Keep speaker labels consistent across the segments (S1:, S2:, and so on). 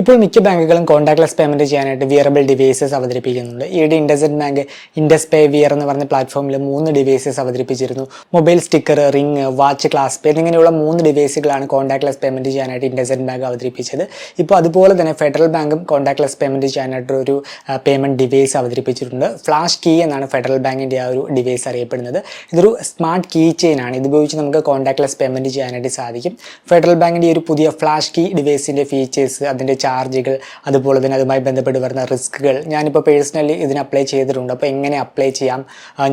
S1: ഇപ്പോൾ മിക്ക ബാങ്കുകളും കോൺടാക്ട്ലെസ് പേയ്മെന്റ് ചെയ്യാനായിട്ട് വിയറബിൾ ഡിവൈസസ് അവതരിപ്പിക്കുന്നുണ്ട്. ഈയിടെ IndusInd bank Indus pay wear എന്ന് പറഞ്ഞ പ്ലാറ്റ്ഫോമിൽ മൂന്ന് devices അവതരിപ്പിച്ചിരുന്നു. Mobile sticker ring watch class pay എന്നിങ്ങനെയുള്ള മൂന്ന് ഡിവൈസുകളാണ് കോൺടാക്ട്ലെസ് പേയ്മെന്റ് ചെയ്യാനായിട്ട് ഇൻഡസെന്റ് ബാങ്ക് അവതരിപ്പിച്ചത്. ഇപ്പോൾ അതുപോലെ തന്നെ ഫെഡറൽ ബാങ്കും കോൺടാക്ട്ലെസ് പേയ്മെന്റ് ചെയ്യാനായിട്ട് ഒരു പേയ്മെന്റ് ഡിവൈസ് അവതരിപ്പിച്ചിട്ടുണ്ട്. ഫ്ലാഷ് കീ എന്നാണ് ഫെഡറൽ ബാങ്കിന്റെ ആ ഒരു ഡിവൈസ് അറിയപ്പെടുന്നത്. ഇതൊരു സ്മാർട്ട് കീ ചെയിൻ ആണ്. ഇത് ഉപയോഗിച്ച് നമുക്ക് കോൺടാക്ട്ലെസ് പേയ്മെന്റ് ചെയ്യാനായിട്ട് സാധിക്കും. ഫെഡറൽ ബാങ്കിന്റെ ഈ ഒരു പുതിയ ഫ്ലാഷ് കീ ഡിവൈസിന്റെ ഫീച്ചേഴ്സ് അതിന്റെ ചാർജുകൾ അതുപോലെ തന്നെ അതുമായി ബന്ധപ്പെട്ട് വരുന്ന റിസ്കുകൾ ഞാനിപ്പോൾ പേഴ്സണലി ഇതിന് അപ്ലൈ ചെയ്തിട്ടുണ്ട്. അപ്പോൾ എങ്ങനെ അപ്ലൈ ചെയ്യാം?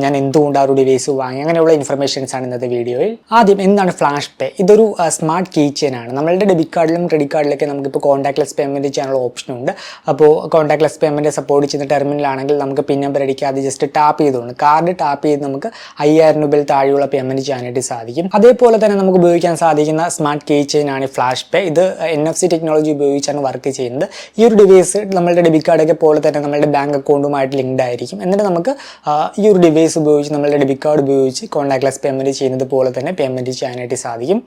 S1: ഞാൻ എന്തുകൊണ്ട് ആ ഒരു ഡിവൈസ് വാങ്ങി? അങ്ങനെയുള്ള ഇൻഫർമേഷൻസ് ആണ് ഇന്നത്തെ വീഡിയോയിൽ. ആദ്യം എന്താണ് ഫ്ലാഷ് പേ ഇതൊരു സ്മാർട്ട് കീ ചെയിൻ ആണ്. നമ്മളുടെ ഡെബിറ്റ് കാർഡിലും ക്രെഡിറ്റ് കാർഡിലൊക്കെ നമുക്കിപ്പോൾ കോൺടാക്ട്ലെസ് പേയ്മെന്റ് ചെയ്യാനുള്ള ഓപ്ഷൻ ഉണ്ട്. അപ്പോൾ കോൺടാക്ട്ലെസ് പേയ്മെന്റ് സപ്പോർട്ട് ചെയ്യുന്ന ടെർമിനലാണെങ്കിൽ നമുക്ക് പിൻ നമ്പർ അടിക്കാതെ ജസ്റ്റ് ടാപ്പ് ചെയ്തുകൊണ്ട് കാർഡ് ടാപ്പ് ചെയ്ത് നമുക്ക് അയ്യായിരം രൂപയിൽ താഴെയുള്ള പേയ്മെന്റ് ചെയ്യാനായിട്ട് സാധിക്കും. അതേപോലെ തന്നെ നമുക്ക് ഉപയോഗിക്കാൻ സാധിക്കുന്ന സ്മാർട്ട് കീ ചെയിൻ ആണ് ഫ്ലാഷ് പേ ഇത് എൻ എഫ് സി ടെക്നോളജി ഉപയോഗിച്ചാണ് വർക്ക് ചെയ്യുന്നത്. ഈ ഒരു ഡിവൈസ് നമ്മളുടെ ഡെബിറ്റ് കാർഡൊക്കെ പോലെ തന്നെ നമ്മളുടെ ബാങ്ക് അക്കൗണ്ടുമായിട്ട് ലിങ്ക്ഡ് ആയിരിക്കും. എന്നിട്ട് നമുക്ക് ഈ ഒരു ഡിവൈസ് ഉപയോഗിച്ച് നമ്മളുടെ ഡെബിറ്റ് കാർഡ് ഉപയോഗിച്ച് കോൺടാക്ട്ലെസ് പേയ്മെന്റ് ചെയ്യുന്നത് പോലെ തന്നെ പേയ്മെന്റ് ചെയ്യാനായിട്ട് സാധിക്കും.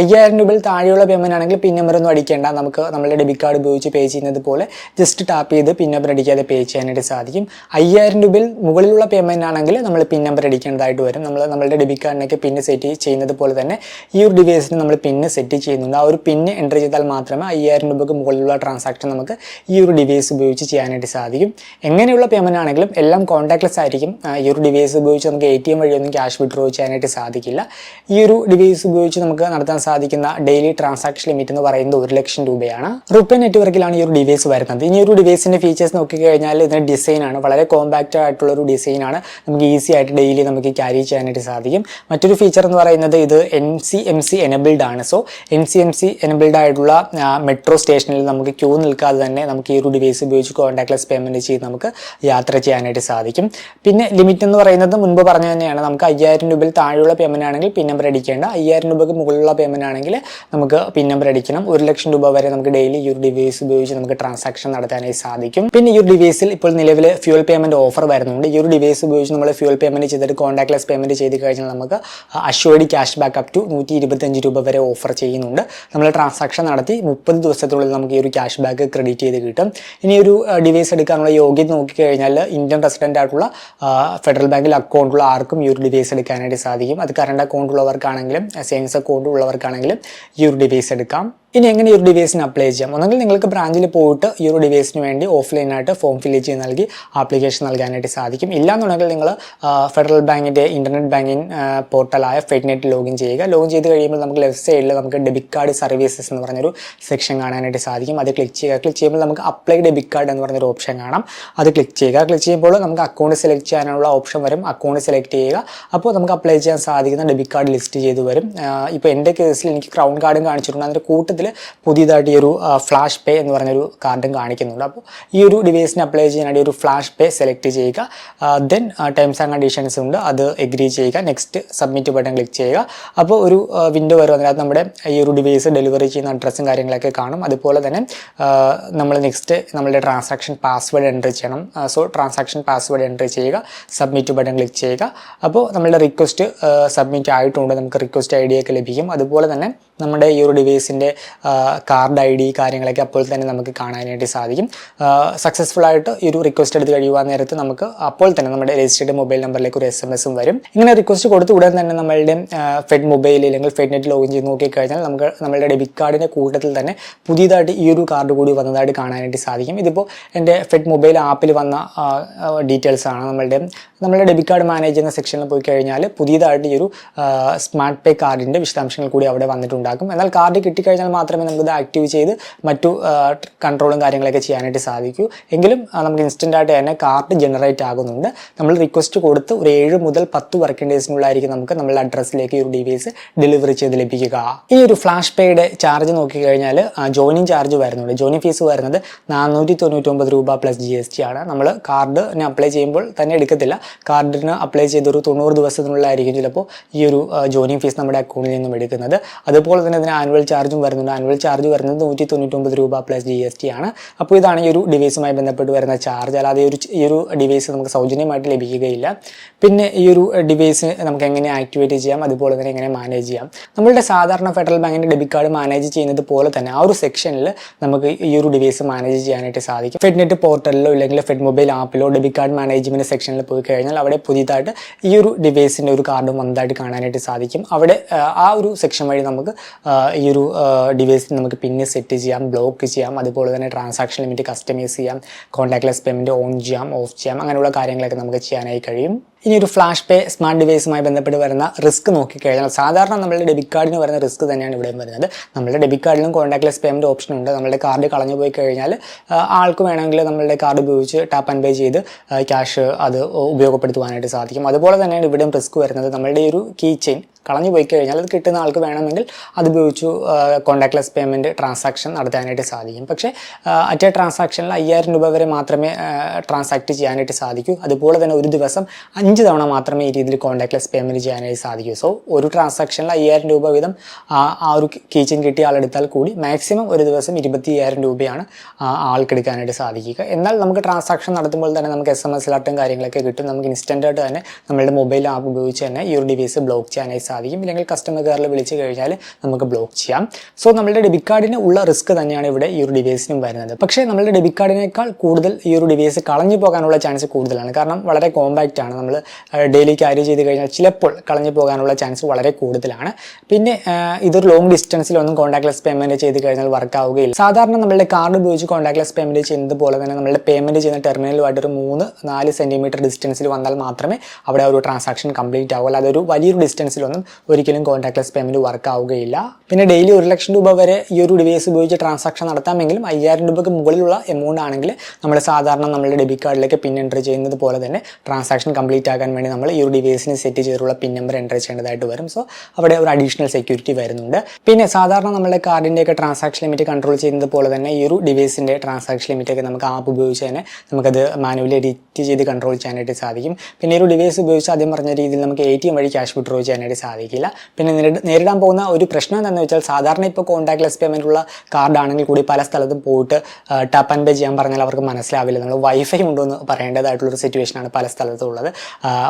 S1: അയ്യായിരം രൂപയിൽ താഴെയുള്ള പേയ്മെന്റ് ആണെങ്കിൽ പിൻ നമ്പർ ഒന്നും അടിക്കേണ്ട. നമുക്ക് നമ്മളുടെ ഡെബിറ്റ് കാർഡ് ഉപയോഗിച്ച് പേ ചെയ്യുന്നത് പോലെ ജസ്റ്റ് ടാപ്പ് ചെയ്ത് പിൻ നമ്പർ അടിക്കാതെ പേ ചെയ്യാനായിട്ട് സാധിക്കും. അയ്യായിരം രൂപയിൽ മുകളിലുള്ള പേയ്മെന്റ് ആണെങ്കിൽ നമ്മൾ പിൻ നമ്പർ അടിക്കേണ്ടതായിട്ട് വരും. നമ്മൾ നമ്മളുടെ ഡെബിറ്റ് കാർഡിനൊക്കെ പിന്ന് സെറ്റ് ചെയ്യുന്നത് പോലെ തന്നെ ഈ ഒരു ഡിവൈസിന് നമ്മൾ പിന്ന് സെറ്റ് ചെയ്യുന്നുണ്ട്. ആ ഒരു പിന്ന് എന്റർ ചെയ്താൽ മാത്രമേ അയ്യായിരം രൂപയ്ക്ക് മുകളിലുള്ള ട്രാൻസാക്ഷൻ നമുക്ക് ഈ ഒരു ഡിവൈസ് ഉപയോഗിച്ച് ചെയ്യാനായിട്ട് സാധിക്കും. എങ്ങനെയുള്ള പേയ്മെന്റ് ആണെങ്കിലും എല്ലാം കോൺടാക്ട്ലെസ് ആയിരിക്കും. ഈ ഒരു ഡിവൈസ് ഉപയോഗിച്ച് നമുക്ക് എ ടി എം വഴിയൊന്നും ക്യാഷ് വിഡ്രോ ചെയ്യാനായിട്ട് സാധിക്കില്ല. ഈ ഒരു ഡിവൈസ് ഉപയോഗിച്ച് നമുക്ക് നടത്താൻ സാധിക്കുന്ന ഡെയിലി ട്രാൻസാക്ഷൻ ലിമിറ്റ് എന്ന് പറയുന്നത് ഒരു ലക്ഷം രൂപയാണ്. റുപ്പേ നെറ്റ്വർക്കിലാണ് ഈ ഒരു ഡിവൈസ് വരുന്നത്. ഇനി ഒരു ഡിവൈസിന്റെ ഫീച്ചേഴ്സ് നോക്കിക്കഴിഞ്ഞാൽ ഇതിന്റെ ഡിസൈൻ ആണ്. വളരെ കോമ്പാക്റ്റ് ആയിട്ടുള്ള ഒരു ഡിസൈനാണ് നമുക്ക് ഈസി ആയിട്ട് ഡെയിലി നമുക്ക് ക്യാരി ചെയ്യാനായിട്ട് സാധിക്കും. മറ്റൊരു ഫീച്ചർ എന്ന് പറയുന്നത് ഇത് N C M C enabled ആണ്. So N C M C enabled ആയിട്ടുള്ള മെട്രോ സ്റ്റേഷനിൽ നമുക്ക് ക്യൂ നിൽക്കാതെ തന്നെ നമുക്ക് ഈ ഒരു ഡിവൈസ് ഉപയോഗിച്ച് കോൺടാക്ട്ലെസ് പേയ്മെന്റ് ചെയ്ത് നമുക്ക് യാത്ര ചെയ്യാനായിട്ട് സാധിക്കും. പിന്നെ ലിമിറ്റ് എന്ന് പറയുന്നത് മുൻപ് പറഞ്ഞു തന്നെയാണ്. നമുക്ക് അയ്യായിരം രൂപയിൽ താഴെയുള്ള പേയ്മെന്റ് ആണെങ്കിൽ പിൻ നമ്പർ അടിക്കേണ്ട. അയ്യായിരം രൂപയ്ക്ക് മുകളിലുള്ള പേയ്മെന്റ് ആണെങ്കിൽ നമുക്ക് പിൻ നമ്പർ അടിക്കണം. ഒരു ലക്ഷം രൂപ വരെ നമുക്ക് ഡെയിലി ഈ ഒരു ഡിവൈസ് ഉപയോഗിച്ച് നമുക്ക് ട്രാൻസാക്ഷൻ നടത്താനായി സാധിക്കും. പിന്നെ ഈ ഒരു ഡിവൈസിൽ ഇപ്പോൾ നിലവിൽ ഫ്യൂൽ പേയ്മെന്റ് ഓഫർ വരുന്നുണ്ട്. ഈ ഒരു ഡിവൈസ് ഉപയോഗിച്ച് നമ്മൾ ഫ്യൂൽ പേയ്മെന്റ് ചെയ്തിട്ട് കോൺടാക്ട്ലെസ് പേയ്മെന്റ് ചെയ്ത് കഴിഞ്ഞാൽ നമുക്ക് assured cash back up to നൂറ്റി ഇരുപത്തഞ്ച് രൂപ വരെ ഓഫർ ചെയ്യുന്നുണ്ട്. നമ്മൾ ട്രാൻസാക്ഷൻ നടത്തി മുപ്പത് ദിവസത്തിനുള്ളിൽ നമുക്ക് ഈ ഒരു ക്യാഷ് ബാക്ക് ക്രെഡിറ്റ് ചെയ്ത് കിട്ടും. ഇനി ഒരു ഡിവൈസ് എടുക്കാനുള്ള യോഗ്യത നോക്കിക്കഴിഞ്ഞാൽ ഇന്ത്യൻ റെസിഡന്റ് ആയിട്ടുള്ള ഫെഡറൽ ബാങ്കിൽ അക്കൗണ്ടുള്ള ആർക്കും ഈ ഒരു ഡിവൈസ് എടുക്കാനായിട്ട് സാധിക്കും. അത് കറണ്ട് അക്കൗണ്ട് ഉള്ളവർക്കാണെങ്കിലും സേവിങ്സ് അക്കൗണ്ട് ഉള്ളവർക്കാണെങ്കിലും ഈ ഒരു ഡിവൈസ് എടുക്കാം. ഇനി എങ്ങനെ ഈ ഒരു ഡിവൈസിന് അപ്ലൈ ചെയ്യാം? ഒന്നെങ്കിൽ നിങ്ങൾക്ക് ബ്രാഞ്ചിൽ പോയിട്ട് ഈ ഒരു ഡിവൈസിന് വേണ്ടി ഓഫ്ലൈനായിട്ട് ഫോം ഫില്ല് ചെയ്ത് നൽകി ആപ്ലിക്കേഷൻ നൽകാനായിട്ട് സാധിക്കും. ഇല്ലാന്നുണ്ടെങ്കിൽ നിങ്ങൾ ഫെഡറൽ ബാങ്കിന്റെ ഇന്റർനെറ്റ് ബാങ്കിങ് പോർട്ടലായ ഫെഡ്നെറ്റ് ലോഗിൻ ചെയ്യുക. ലോഗിൻ ചെയ്ത് കഴിയുമ്പോൾ നമുക്ക് ലെഫ്റ്റ് സൈഡിൽ നമുക്ക് ഡെബിറ്റ് കാർഡ് സർവീസസ് എന്ന് പറഞ്ഞൊരു സെക്ഷൻ കാണാനായിട്ട് സാധിക്കും. അത് ക്ലിക്ക് ചെയ്യുക. ക്ലിക്ക് ചെയ്യുമ്പോൾ നമുക്ക് അപ്ലൈ ഡെബിറ്റ് കാർഡ് എന്ന് പറഞ്ഞൊരു ഓപ്ഷൻ കാണാം. അത് ക്ലിക്ക് ചെയ്യുക. ക്ലിക്ക് ചെയ്യുമ്പോൾ നമുക്ക് അക്കൗണ്ട് സെലക്ട് ചെയ്യാനുള്ള ഓപ്ഷൻ വരും. അക്കൗണ്ട് സെലക്ട് ചെയ്യുക. അപ്പോൾ നമുക്ക് അപ്ലൈ ചെയ്യാൻ സാധിക്കുന്ന ഡെബിറ്റ് കാർഡ് ലിസ്റ്റ് ചെയ്ത് വരും. ഇപ്പോൾ എന്റെ കേസിൽ എനിക്ക് ക്രൗൺ കാർഡും കാണിച്ചിട്ടുണ്ട്. അതിന്റെ കൂട്ടത്തിൽ പുതിയതായിട്ട് ഈ ഒരു ഫ്ലാഷ് പേ എന്ന് പറഞ്ഞൊരു കാർഡും കാണിക്കുന്നുണ്ട്. അപ്പോൾ ഈ ഒരു ഡിവൈസിന് അപ്ലൈ ചെയ്യാനായിട്ട് ഒരു ഫ്ലാഷ് പേ സെലക്ട് ചെയ്യുക. ദെൻ ടേംസ് ആൻഡ് കണ്ടീഷൻസ് ഉണ്ട്. അത് എഗ്രി ചെയ്യുക. നെക്സ്റ്റ് സബ്മിറ്റ് ബട്ടൺ ക്ലിക്ക് ചെയ്യുക. അപ്പോൾ ഒരു വിൻഡോ വരും. അതിനകത്ത് നമ്മുടെ ഈ ഒരു ഡിവൈസ് ഡെലിവറി ചെയ്യുന്ന അഡ്രസ്സും കാര്യങ്ങളൊക്കെ കാണും. അതുപോലെ തന്നെ നമ്മൾ നെക്സ്റ്റ് നമ്മളുടെ ട്രാൻസാക്ഷൻ പാസ്വേഡ് എന്റർ ചെയ്യണം. സോ ട്രാൻസാക്ഷൻ പാസ്വേഡ് എന്റർ ചെയ്യുക. സബ്മിറ്റ് ബട്ടൺ ക്ലിക്ക് ചെയ്യുക. അപ്പോൾ നമ്മളുടെ റിക്വസ്റ്റ് സബ്മിറ്റ് ആയിട്ടുണ്ട്. നമുക്ക് റിക്വസ്റ്റ് ഐ ഡി ലഭിക്കും. അതുപോലെ തന്നെ നമ്മുടെ ഈ ഒരു ഡിവൈസിന്റെ കാർഡ് ഐ ഡി കാര്യങ്ങളൊക്കെ അപ്പോൾ തന്നെ നമുക്ക് കാണാനായിട്ട് സാധിക്കും. സക്സസ്ഫുൾ ആയിട്ട് ഈ ഒരു റിക്വസ്റ്റ് എടുത്ത് കഴിയുവാൻ നേരത്ത് നമുക്ക് അപ്പോൾ തന്നെ നമ്മുടെ രജിസ്റ്റേഡ് മൊബൈൽ നമ്പറിലേക്ക് ഒരു എസ് എം എസും വരും. ഇങ്ങനെ റിക്വസ്റ്റ് കൊടുത്ത് ഉടൻ തന്നെ നമ്മളുടെ ഫെഡ് മൊബൈൽ അല്ലെങ്കിൽ ഫെഡ് നെറ്റ് ലോഗിൻ ചെയ്ത് നോക്കിക്കഴിഞ്ഞാൽ നമുക്ക് നമ്മളുടെ ഡെബിറ്റ് കാർഡിന്റെ കൂട്ടത്തിൽ തന്നെ പുതിയതായിട്ട് ഈ ഒരു കാർഡ് കൂടി വന്നതായിട്ട് കാണാനായിട്ട് സാധിക്കും. ഇതിപ്പോൾ എന്റെ ഫെഡ് മൊബൈൽ ആപ്പിൽ വന്ന ഡീറ്റെയിൽസ് ആണ് നമ്മളുടെ നമ്മളുടെ ഡെബിറ്റ് കാർഡ് മാനേജ് ചെയ്യുന്ന സെക്ഷനിൽ പോയി കഴിഞ്ഞാൽ പുതിയതായിട്ട് ഈ ഒരു സ്മാർട്ട് പേ കാർഡിന്റെ വിശദാംശങ്ങൾ കൂടി അവിടെ വന്നിട്ടുണ്ടാകും. എന്നാൽ കാർഡ് കിട്ടിക്കഴിഞ്ഞാൽ മാത്രമേ നമുക്കിത് ആക്റ്റീവ് ചെയ്ത് മറ്റു കൺട്രോളും കാര്യങ്ങളൊക്കെ ചെയ്യാനായിട്ട് സാധിക്കൂ. എങ്കിലും നമുക്ക് ഇൻസ്റ്റന്റ് ആയിട്ട് തന്നെ കാർഡ് ജനറേറ്റ് ആകുന്നുണ്ട്. നമ്മൾ റിക്വസ്റ്റ് കൊടുത്ത് ഒരു ഏഴ് മുതൽ പത്ത് വർക്കിംഗ് ഡേയ്സിനുള്ളിലായിരിക്കും നമുക്ക് നമ്മുടെ അഡ്രസ്സിലേക്ക് ഒരു ഡിവൈസ് ഡെലിവറി ചെയ്ത് ലഭിക്കുക. ഈ ഒരു ഫ്ലാഷ് പേയുടെ ചാർജ് നോക്കിക്കഴിഞ്ഞാൽ ജോയിനിങ് ചാർജ് വരുന്നുണ്ട്. ജോയിനിങ് ഫീസ് വരുന്നത് നാനൂറ്റി തൊണ്ണൂറ്റൊമ്പത് രൂപ പ്ലസ് ജി എസ് ടി ആണ്. നമ്മൾ കാർഡിന് അപ്ലൈ ചെയ്യുമ്പോൾ തന്നെ എടുക്കത്തില്ല. കാർഡിന് അപ്ലൈ ചെയ്ത് ഒരു തൊണ്ണൂറ് ദിവസത്തിനുള്ളിലായിരിക്കും ചിലപ്പോൾ ഈ ഒരു ജോയിനിങ് ഫീസ് നമ്മുടെ അക്കൗണ്ടിൽ നിന്നും എടുക്കുന്നത്. അതുപോലെ തന്നെ ഇതിന് ആനുവൽ ചാർജും വരുന്നുണ്ട്. വരുന്നുണ്ട്. ആനുവൽ ചാർജ് വരുന്നത് നൂറ്റി തൊണ്ണൂറ്റൊമ്പത് രൂപ പ്ലസ് ജി എസ് ടി ആണ്. അപ്പോൾ ഇതാണ് ഈ ഒരു ഡിവൈസുമായി ബന്ധപ്പെട്ട് വരുന്ന ചാർജ് അല്ലാതെ ഒരു ഈ ഒരു ഡിവൈസ് നമുക്ക് സൗജന്യമായിട്ട് ലഭിക്കുകയില്ല. പിന്നെ ഈ ഒരു ഡിവൈസ് നമുക്ക് എങ്ങനെ ആക്ടിവേറ്റ് ചെയ്യാം? അതുപോലെ തന്നെ എങ്ങനെ മാനേജ് ചെയ്യാം? നമ്മളുടെ സാധാരണ ഫെഡറൽ ബാങ്കിന്റെ ഡെബിറ്റ് കാർഡ് മാനേജ് ചെയ്യുന്നത് പോലെ തന്നെ ആ ഒരു സെക്ഷനിൽ നമുക്ക് ഈ ഒരു ഡിവൈസ് മാനേജ് ചെയ്യാനായിട്ട് സാധിക്കും. ഫെഡ്നെറ്റ് പോർട്ടലിലോ ഇല്ലെങ്കിൽ ഫെഡ് മൊബൈൽ ആപ്പിലോ ഡെബിറ്റ് കാർഡ് മാനേജ്മെന്റ് സെക്ഷനിൽ പോയി കഴിഞ്ഞാൽ അവിടെ പുതിയതായിട്ട് ഈ ഒരു ഡിവൈസിന്റെ ഒരു കാർഡ് വന്നതായിട്ട് കാണാനായിട്ട് സാധിക്കും. അവിടെ ആ ഒരു സെക്ഷൻ വഴി നമുക്ക് ഈ ഒരു ഡിവൈസിൽ നമുക്ക് പിന്നെ സെറ്റ് ചെയ്യാം ബ്ലോക്ക് ചെയ്യാം അതുപോലെ തന്നെ ട്രാൻസാക്ഷൻ ലിമിറ്റ് കസ്റ്റമൈസ് ചെയ്യാം കോൺടാക്ട്ലെസ് പേയ്മെന്റ് ഓൺ ചെയ്യാം ഓഫ് ചെയ്യാം അങ്ങനെയുള്ള കാര്യങ്ങളൊക്കെ നമുക്ക് ചെയ്യാനായി കഴിയും. ഇനി ഒരു ഫ്ലാഷ് പേ സ്മാർട്ട് ഡിവൈസുമായി ബന്ധപ്പെട്ട് വരുന്ന റിസ്ക് നോക്കിക്കഴിഞ്ഞാൽ സാധാരണ നമ്മളുടെ ഡെബിറ്റ് കാർഡിന് വരുന്ന റിസ്ക് തന്നെയാണ് ഇവിടെയും വരുന്നത്. നമ്മുടെ ഡെബിറ്റ് കാർഡിലും കോൺടാക്ട്ലെസ് പേയ്മെന്റ് ഓപ്ഷൻ ഉണ്ട്. നമ്മുടെ കാർഡ് കളഞ്ഞു പോയി കഴിഞ്ഞാൽ ആൾക്ക് വേണമെങ്കിൽ നമ്മളുടെ കാർഡ് ഉപയോഗിച്ച് ടാപ്പ് ആൻഡ് പേ ചെയ്ത് ക്യാഷ് അത് ഉപയോഗപ്പെടുത്തുവാനായിട്ട് സാധിക്കും. അതുപോലെ തന്നെയാണ് ഇവിടെയും റിസ്ക് വരുന്നത്. നമ്മളുടെ ഒരു കീ ചെയിൻ കളഞ്ഞു പോയി കഴിഞ്ഞാൽ അത് കിട്ടുന്ന ആൾക്ക് വേണമെങ്കിൽ അത് ഉപയോഗിച്ചു കോൺടാക്ട്ലെസ് പേയ്മെന്റ് ട്രാൻസാക്ഷൻ നടത്താനായിട്ട് സാധിക്കും. പക്ഷേ അറ്റ ട്രാൻസാക്ഷനിൽ അയ്യായിരം രൂപ വരെ മാത്രമേ ട്രാൻസാക്ട് ചെയ്യാനായിട്ട് സാധിക്കൂ. അതുപോലെ തന്നെ ഒരു ദിവസം അഞ്ച് തവണ മാത്രമേ ഈ രീതിയിൽ കോൺടാക്ട്ലെസ് പേയ്മെന്റ് ചെയ്യാനായിട്ട് സാധിക്കൂ. സോ ഒരു ട്രാൻസാക്ഷനിൽ അയ്യായിരം രൂപ വീതം ആ ഒരു കീച്ചൻ കിട്ടിയ ആളെടുത്താൽ കൂടി മാക്സിമം ഒരു ദിവസം ഇരുപത്തി അയ്യായിരം രൂപയാണ് ആൾക്ക് ആൾക്കെടുക്കാനായിട്ട് സാധിക്കുക. എന്നാൽ നമുക്ക് ട്രാൻസാക്ഷൻ നടത്തുമ്പോൾ തന്നെ നമുക്ക് എസ് എം എസ് അലർട്ടും കാര്യങ്ങളൊക്കെ കിട്ടും. നമുക്ക് ഇൻസ്റ്റന്റ് ആയിട്ട് തന്നെ നമ്മളുടെ മൊബൈൽ ആപ്പ് ഉപയോഗിച്ച് തന്നെ ഈ ഒരു ഡിവൈസ് ബ്ലോക്ക് ചെയ്യാനായി സാധിക്കും. ഇല്ലെങ്കിൽ കസ്റ്റമർ കെയറിൽ വിളിച്ച് കഴിഞ്ഞാൽ നമുക്ക് ബ്ലോക്ക് ചെയ്യാം. സോ നമ്മുടെ ഡെബിറ്റ് കാർഡിന് ഉള്ള റിസ്ക് തന്നെയാണ് ഇവിടെ ഈ ഒരു ഡിവൈസിനും വരുന്നത്. പക്ഷേ നമ്മുടെ ഡെബിറ്റ് കാർഡിനേക്കാൾ കൂടുതൽ ഈ ഒരു ഡിവൈസ് കളഞ്ഞു പോകാനുള്ള ചാൻസ് കൂടുതലാണ്. കാരണം വളരെ കോമ്പാക്റ്റ് ആണ്. നമ്മൾ ഡെയിലി ക്യാരി ചെയ്ത് കഴിഞ്ഞാൽ ചിലപ്പോൾ കളഞ്ഞു പോകാനുള്ള ചാൻസ് വളരെ കൂടുതലാണ്. പിന്നെ ഇതൊരു ലോങ് ഡിസ്റ്റൻസിലൊന്നും കോൺടാക്ട്ലെസ് പേയ്മെന്റ് ചെയ്ത് കഴിഞ്ഞാൽ വർക്ക് ആവുകയില്ല. സാധാരണ നമ്മുടെ കാർഡ് ഉപയോഗിച്ച് കോൺടാക്ട്ലെസ് പേയ്മെന്റ് ചെയ്യുന്നത് പോലെ തന്നെ നമ്മുടെ പേയ്മെന്റ് ചെയ്യുന്ന ടെർമിനലുമായിട്ട് ഒരു മൂന്ന് നാല് സെന്റിമീറ്റർ ഡിസ്റ്റൻസിൽ വന്നാൽ മാത്രമേ അവിടെ ഒരു ട്രാൻസാക്ഷൻ കംപ്ലീറ്റ് ആവുകയുള്ളൂ. അതൊരു വലിയൊരു ഡിസ്റ്റൻസിലൊന്നും ഒരിക്കലും കോൺടാക്ട്ലെസ് പേയ്മെന്റ് വർക്ക് ആവുകയില്ല. പിന്നെ ഡെയിലി ഒരു ലക്ഷം രൂപ വരെ ഈ ഒരു ഡിവൈസ് ഉപയോഗിച്ച് ട്രാൻസാക്ഷൻ നടത്താമെങ്കിലും അയ്യായിരം രൂപയ്ക്ക് മുകളിലുള്ള എമൗണ്ട് ആണെങ്കിൽ നമ്മൾ സാധാരണ നമ്മുടെ ഡെബിറ്റ് കാർഡിലേക്ക് പിൻ എന്റർ ചെയ്യുന്നത് പോലെ തന്നെ ട്രാൻസാക്ഷൻ കംപ്ലീറ്റ് ആകാൻ വേണ്ടി നമ്മൾ ഈ ഒരു ഡിവൈസിന് സെറ്റ് ചെയ്തിട്ടുള്ള പിൻ നമ്പർ എന്റർ ചെയ്യേണ്ടതായിട്ട് വരും. സോ അവിടെ ഒരു അഡീഷണൽ സെക്യൂരിറ്റി വരുന്നുണ്ട്. പിന്നെ സാധാരണ നമ്മുടെ കാർഡിന്റെയൊക്കെ ട്രാൻസാക്ഷൻ ലിമിറ്റ് കൺട്രോൾ ചെയ്യുന്നത് പോലെ തന്നെ ഈ ഒരു ഡിവൈസിന്റെ ട്രാൻസാക്ഷൻ ലിമിറ്റൊക്കെ നമുക്ക് ആപ്പ് ഉപയോഗിച്ച് തന്നെ നമുക്കത് മാനുവലി എഡിറ്റ് ചെയ്ത് കൺട്രോൾ ചെയ്യാനായിട്ട് സാധിക്കും. പിന്നെ ഒരു ഡിവൈസ് ഉപയോഗിച്ച് ആദ്യം പറഞ്ഞ രീതിയിൽ നമുക്ക് എ ടി എം വഴി ക്യാഷ് വിഡ്രോ ചെയ്യാനായിട്ട് സാധിക്കില്ല പിന്നെ നേരിടാൻ പോകുന്ന ഒരു പ്രശ്നം എന്താണെന്ന് വെച്ചാൽ സാധാരണ ഇപ്പോൾ കോൺടാക്ട്ലെസ് പേയ്മെന്റ് ഉള്ള കാർഡാണെങ്കിൽ കൂടി പല സ്ഥലത്തും പോയിട്ട് ടാപ്പ് ആൻഡ് പേ ചെയ്യാൻ പറഞ്ഞാൽ അവർക്ക് മനസ്സിലാവില്ല. നമ്മൾ വൈഫൈ ഉണ്ടോ എന്ന് പറയേണ്ടതായിട്ടുള്ളൊരു സിറ്റുവേഷനാണ് പല സ്ഥലത്തും ഉള്ളത്.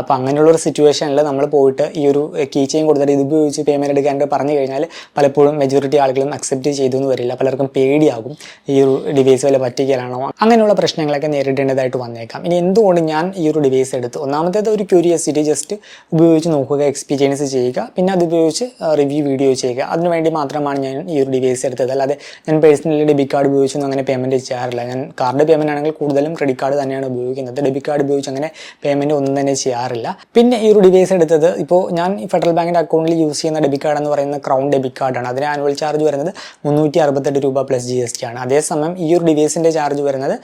S1: അപ്പോൾ അങ്ങനെയുള്ളൊരു സിറ്റുവേഷനിൽ നമ്മൾ പോയിട്ട് ഈ ഒരു കീ ചെയിൻ കൊടുത്തിട്ട് ഇത് ഉപയോഗിച്ച് പേയ്മെന്റ് എടുക്കാനായിട്ട് പറഞ്ഞു കഴിഞ്ഞാൽ പലപ്പോഴും മെജോറിറ്റി ആളുകളും അക്സെപ്റ്റ് ചെയ്തു എന്ന് വരില്ല. പലർക്കും പേടിയാകും ഈ ഒരു ഡിവൈസ് വല്ല പറ്റിക്കലാണോ? അങ്ങനെയുള്ള പ്രശ്നങ്ങളൊക്കെ നേരിടേണ്ടതായിട്ട് വന്നേക്കാം. ഇനി എന്തുകൊണ്ട് ഞാൻ ഈ ഒരു ഡിവൈസ് എടുത്തു? ഒന്നാമത്തേത് ഒരു ക്യൂരിയോസിറ്റി ജസ്റ്റ് ഉപയോഗിച്ച് നോക്കുക എക്സ്പീരിയൻസ് ചെയ്യുക. പിന്നെ അത് ഉപയോഗിച്ച് റിവ്യൂ വീഡിയോ ചെയ്യുക. അതിനുവേണ്ടി മാത്രമാണ് ഞാൻ ഈ ഒരു ഡിവൈസ് എടുത്തത്. അല്ലാതെ ഞാൻ പേഴ്സണലി ഡെബിറ്റ് കാർഡ് ഉപയോഗിച്ചൊന്നും അങ്ങനെ പേയ്മെന്റ് ചെയ്യാറില്ല. ഞാൻ കാർഡ് പേയ്മെന്റ് ആണെങ്കിൽ കൂടുതലും ക്രെഡിറ്റ് കാർഡ് തന്നെയാണ് ഉപയോഗിക്കുന്നത്. ഡെബിറ്റ് കാർഡ് ഉപയോഗിച്ച് അങ്ങനെ പേയ്മെന്റ് ഒന്നും തന്നെ ചെയ്യാറില്ല. പിന്നെ ഈ ഒരു ഡിവൈസ് എടുത്തത് ഇപ്പോൾ ഞാൻ ഫെഡറൽ ബാങ്കിന്റെ അക്കൗണ്ടിൽ യൂസ് ചെയ്യുന്ന ഡെബിറ്റ് കാർഡ് എന്ന് പറയുന്നത് ക്രൗൺ ഡെബിറ്റ് കാർഡാണ് അതിന് ആനുവൽ ചാർജ് വരുന്നത് മുന്നൂറ്റി അറുപത്തെട്ട് രൂപ പ്ലസ് ജി എസ് ടി ആണ്. അതേസമയം ഈ ഒരു ഡിവൈസിന്റെ ചാർജ് വരുന്നത്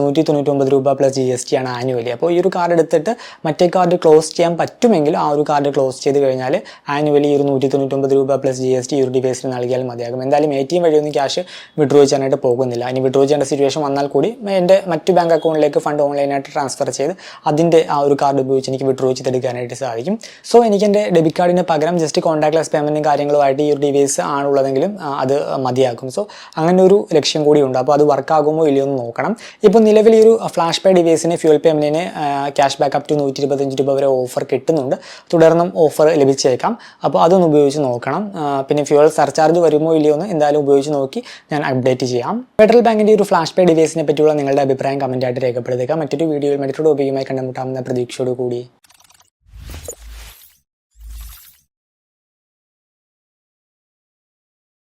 S1: നൂറ്റി തൊണ്ണൂറ്റൊമ്പത് രൂപ പ്ലസ് ജി എസ് ടി ആണ് ആനുവലി അപ്പോൾ ഈ ഒരു കാർഡ് എടുത്തിട്ട് മറ്റേ കാർഡ് ക്ലോസ് ചെയ്യാൻ പറ്റുമെങ്കിൽ ആ ഒരു കാർഡ് ക്ലോസ് ചെയ്ത് കഴിഞ്ഞാൽ ആനുവലി ഈ ഒരു നൂറ്റി തൊണ്ണൂറ്റൊമ്പത് രൂപ പ്ലസ് ജി എസ് ടി ഒരു ഡിവൈസിൽ നൽകിയാൽ മതിയാകും. എന്തായാലും എ ടി എം വഴിയൊന്നും ക്യാഷ് വിഡ്രോ ചെയ്യാനായിട്ട് പോകുന്നില്ല. ഇനി വിഡ്രോ ചെയ്യേണ്ട സിറ്റുവേഷൻ വന്നാൽ കൂടി എന്റെ മറ്റു ബാങ്ക് അക്കൗണ്ടിലേക്ക് ഫണ്ട് ഓൺലൈനായിട്ട് ട്രാൻസ്ഫർ ചെയ്ത് അതിന്റെ ആ ഒരു കാർഡ് ഉപയോഗിച്ച് എനിക്ക് വിഡ്രോ ചെയ്തെടുക്കാനായിട്ട് സാധിക്കും. സോ എനിക്ക് എന്റെ ഡെബിറ്റ് കാർഡിന് പകരം ജസ്റ്റ് കോൺടാക്ട്ലെസ് പേയ്മെന്റും കാര്യങ്ങളുമായിട്ട് ഈ ഒരു ഡിവൈസ് ആണുള്ളതെങ്കിലും അത് മതിയാക്കും. സോ അങ്ങനെ ഒരു ലക്ഷ്യം കൂടി ഉണ്ട്. അപ്പോൾ അത് വർക്കാകുമോ ഇല്ലയോ എന്ന് നോക്കണം. ഇപ്പോൾ നിലവിൽ ഈ ഒരു ഫ്ലാഷ് പേ ഡിവൈസിന് ഫ്യൂൽ പേയ്മെന്റിന് ക്യാഷ് ബാക്ക് അപ് ടു നൂറ്റി ഇരുപത്തഞ്ച് രൂപ വരെ ഓഫർ കിട്ടുന്നുണ്ട്. തുടർന്നും ഓഫർ ലഭിച്ചേക്കാം അപ്പോൾ അതൊന്ന് ഉപയോഗിച്ച് നോക്കണം. പിന്നെ ഫ്യൂൽ സർചാർജ് വരുമോ ഇല്ലയോ എന്ന് എന്തായാലും ഉപയോഗിച്ച് നോക്കി ഞാൻ അപ്ഡേറ്റ് ചെയ്യാം. ഫെഡറൽ ബാങ്കിന്റെ ഒരു ഫ്ലാഷ് പേ ഡിവൈസിനെ പറ്റിയുള്ള നിങ്ങളുടെ അഭിപ്രായം കമന്റായിട്ട് രേഖപ്പെടുത്തുക. മറ്റൊരു വീഡിയോയിൽ മറ്റൊരു ടോപ്പിക്കുമായി കണ്ടുമുട്ടാമെന്ന പ്രതീക്ഷയോട് കൂടി